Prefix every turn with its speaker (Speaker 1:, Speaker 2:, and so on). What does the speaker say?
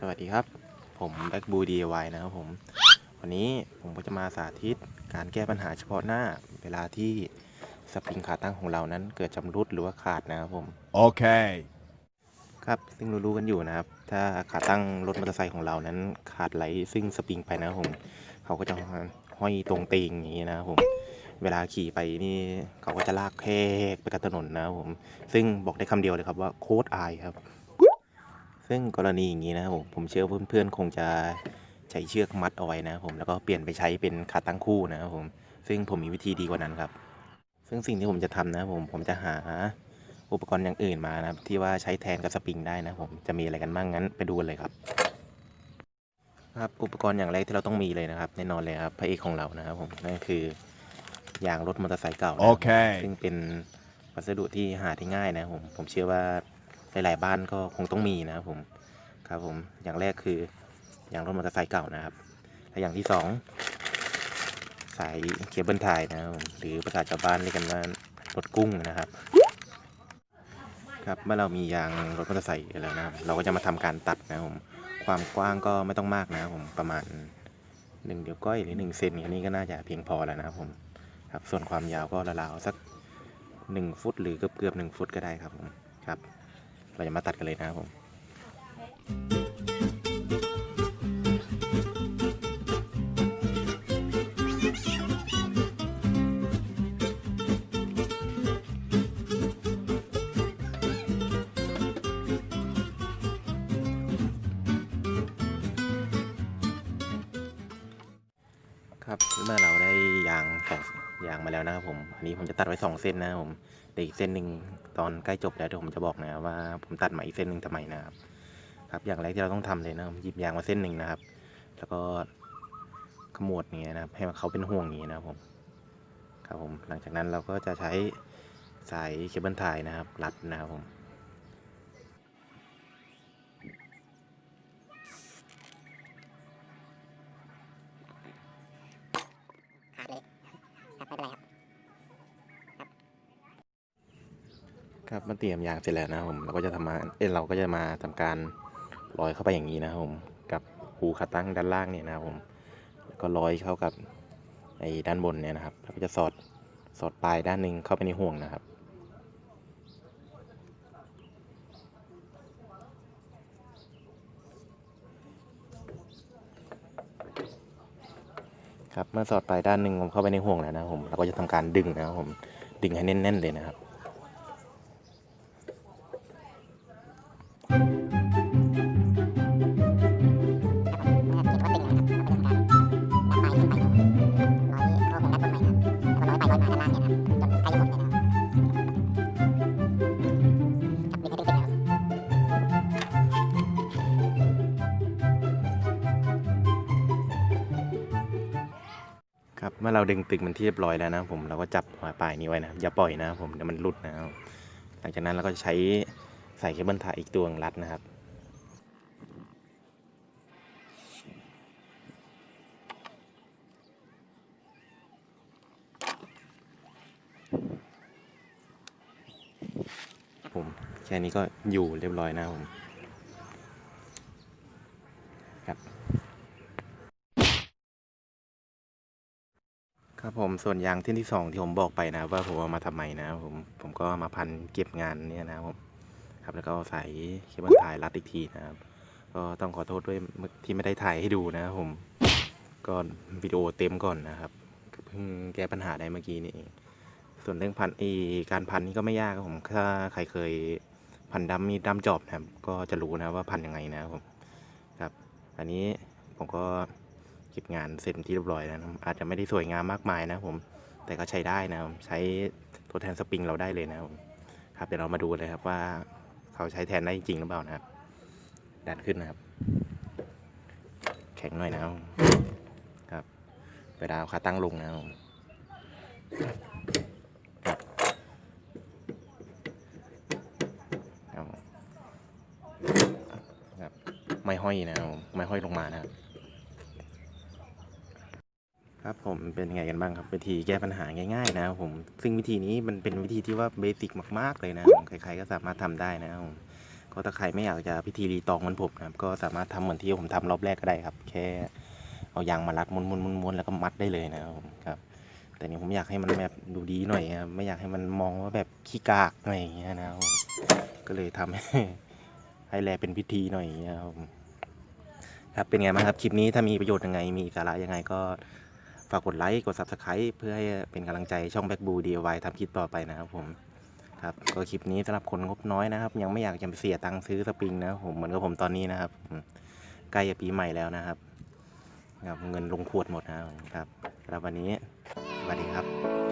Speaker 1: สวัสดีครับ ผมแบ็กบูดีวนะครับผม วันนี้ผมก็จะมาสาธิตการแก้ปัญหาเฉพาะหน้า เวลาที่สปริงขาตั้งของเรานั้นเกิดชำรุดหรือว่าขาดนะครับผม
Speaker 2: Okay.
Speaker 1: ครับซึ่งรู้ๆกันอยู่นะครับ ถ้าขาตั้งรถมอเตอร์ไซค์ของเรานั้นขาดไหลซึ่งสปริงไปนะครับผม เขาก็จะห้อยตรงเตงอย่างนี้นะครับผมเวลาขี่ไปนี่เขาก็จะลากแคกไปกับถนนนะครับผม ซึ่งบอกได้คำเดียวเลยครับว่าโคตรอายครับ ซึ่งกรณีอย่างนี้นะครับผมผมเชื่อว่าเพื่อนๆคงจะใช้เชือกมัดเอาไว้นะครับผมแล้วก็เปลี่ยนไปใช้เป็นขาตั้งคู่นะครับผมซึ่งผมมีวิธีดีกว่านั้นครับ ซึ่งสิ่งที่ผมจะทำนะครับผมผมจะหาอุปกรณ์อย่างอื่นมานะครับที่ว่าใช้แทนกับสปริงได้นะครับผมจะมีอะไรกันบ้างงั้นไปดูกันเลยครับครับอุปกรณ์อย่างแรกที่เราต้องมีเลยนะครับแน่นอนเลยครับพระเอกของเรานะครับผมนั่นก็คือยางรถมอเตอร์ไซค์เก่านะครับ
Speaker 2: Okay.
Speaker 1: ซึ่งเป็นวัสดุที่หาได้ง่ายนะครับผมผมเชื่อว่า หลาย ๆ บ้านก็คงต้องมีนะครับผมครับผมอย่างแรกคืออย่างรถมอเตอร์ไซค์เก่านะครับ และอย่างที่สองสายเคเบิลไทยนะครับผมหรือภาษาชาวบ้านเรียกกันว่ารถกุ้งนะครับ ครับเมื่อเรามียางรถมอเตอร์ไซค์แล้วนะครับ เราก็จะมาทำการตัดนะครับผมความกว้างก็ไม่ต้องมากนะครับผมประมาณหนึ่งเดียวก้อยหรือหนึ่งเซนแค่นี้ก็น่าจะเพียงพอแล้วนะครับผมครับส่วนความยาวก็ราวๆสักหนึ่งฟุตหรือเกือบเกือบหนึ่งฟุตก็ได้ครับผมครับ เราจะมาตัดกันเลยนะครับผม ครับเมื่อเราได้ยางสองยางมาแล้วนะครับผมอันนี้ผมจะตัดไว้สองเส้นนะครับผมแต่อีกเส้นหนึ่งตอนใกล้จบแล้วเดี๋ยวผมจะบอกนะครับว่าผมตัดมาอีกเส้นหนึ่งทำไมนะครับ ครับอย่างแรกที่เราต้องทำเลยนะครับหยิบยางมาเส้นหนึ่งนะครับ แล้วก็ขมวดอย่างเงี้ยนะครับ ให้เขาเป็นห่วงอย่างเงี้ยนะครับผมครับผมหลังจากนั้นเราก็จะใช้สายเคเบิลไทยนะครับ รัดนะครับผม
Speaker 3: ครับมา
Speaker 1: เตรียมยางเสร็จแล้วนะครับผมเราก็จะทำมาเอ้ยเราก็จะมาทำการร้อยเข้าไปอย่างนี้นะครับผมกับหูขาตั้งด้านล่างเนี่ยนะครับผมแล้วก็ร้อยเข้ากับไอ้ด้านบนเนี่ยนะครับแล้วก็จะสอดสอดปลายด้านหนึ่งเข้าไปในห่วงนะครับครับเมื่อสอดปลายด้านหนึ่งผมเข้าไปในห่วงแล้วนะครับผมเราก็จะทำการดึงนะครับผมดึงให้แน่นๆเลยนะครับ
Speaker 3: ครับเมื่อคิดว่าตึงนะครับเราก็จะทำการดันไปขึ้นไปร้อยเข้าไปด้านบนเลยนะครับแล้วก็ร้อยไปร้อยมาด้านล่างเนี่ยนะจนใกล้จะหมดเลยนะครับครับดึงให้ตึงๆนะครับ
Speaker 1: ครับเมื่อเราดึงตึงมันที่เรียบร้อยแล้วนะผมเราก็จับหัวปลายนี้ไว้นะครับอย่าปล่อยนะครับผมเดี๋ยวมันหลุดนะครับหลังจากนั้นเราก็ใช้ ใส่เคเบิลไทยอีกตัวหนึ่งรัดนะครับผมแค่นี้ก็อยู่เรียบร้อยนะครับผมครับครับผมส่วนยางเส้นที่สองที่ผมบอกไปนะว่าผมเอามาทำไมนะผมผมก็มาพันเก็บงานเนี่ยนะครับผม ครับแล้วก็เอาใส่เคเบิลถ่ายรัดอีกทีนะครับ ก็ต้องขอโทษด้วยที่ไม่ได้ถ่ายให้ดูนะครับผมก็วิดีโอเต็มก่อนนะครับเพิ่งแก้ปัญหาได้เมื่อกี้นี่เองส่วนเรื่องพันอีการพันนี่ก็ไม่ยากครับผมถ้าใครเคยพันดัมมีดัมจอบนะครับก็จะรู้นะว่าพันยังไงนะครับผมครับ อันนี้ผมก็เก็บงานเสร็จที่เรียบร้อยแล้วนะอาจจะไม่ได้สวยงามมากมายนะผมแต่ก็ใช้ได้นะใช้ทดแทนสปริงเราได้เลยนะครับครับเดี๋ยวเรามาดูเลยครับว่า เขาใช้แทนได้จริงหรือเปล่านะครับ ดันขึ้นนะครับ แข็งหน่อยนะครับครับเวลาเอาขาตั้งลงนะครับผมครับครับบไม่ห้อยนะครับไม่ห้อยลงมานะครับ ครับผมเป็นยังไงกันบ้างครับวิธีแก้ปัญหาง่ายๆนะครับผมซึ่งวิธีนี้มันเป็นวิธีที่ว่าเบสิกมากๆเลยนะใครๆก็สามารถทำได้นะครับผมก็ถ้าใครไม่อยากจะพิธีรีตองมือนผมนะครับก็สามารถทำเหมือนที่ผมทำรอบแรกก็ได้ครับ แค่เอายางมารัดม้วนๆๆแล้วก็มัดได้เลยนะครับผมครับ แต่นี่ผมอยากให้มันแบบดูดีหน่อยครับไม่อยากให้มันมองว่าแบบขี้กากอะไรอย่างเงี้ยนะครับผมก็เลยทำให้ให้แลเป็นพิธีหน่อยอย่างเงี้ยครับครับเป็นไงบ้างครับคลิปนี้ถ้ามีประโยชน์ยังไงมีสาระยังไงก็ ฝากกดไลค์ กด subscribe เพื่อให้เป็นกำลังใจช่องแบ็กบูดีไวทำคลิปต่อไปนะครับผม ครับ ก็คลิปนี้สำหรับคนงบน้อยนะครับ ยังไม่อยากจะไปเสียตังค์ซื้อสปริงนะครับผมเหมือนกับผมตอนนี้นะครับใกล้จะปีใหม่แล้วนะครับ เงินลงขวดหมดนะครับครับแล้ววันนี้สวัสดีครับ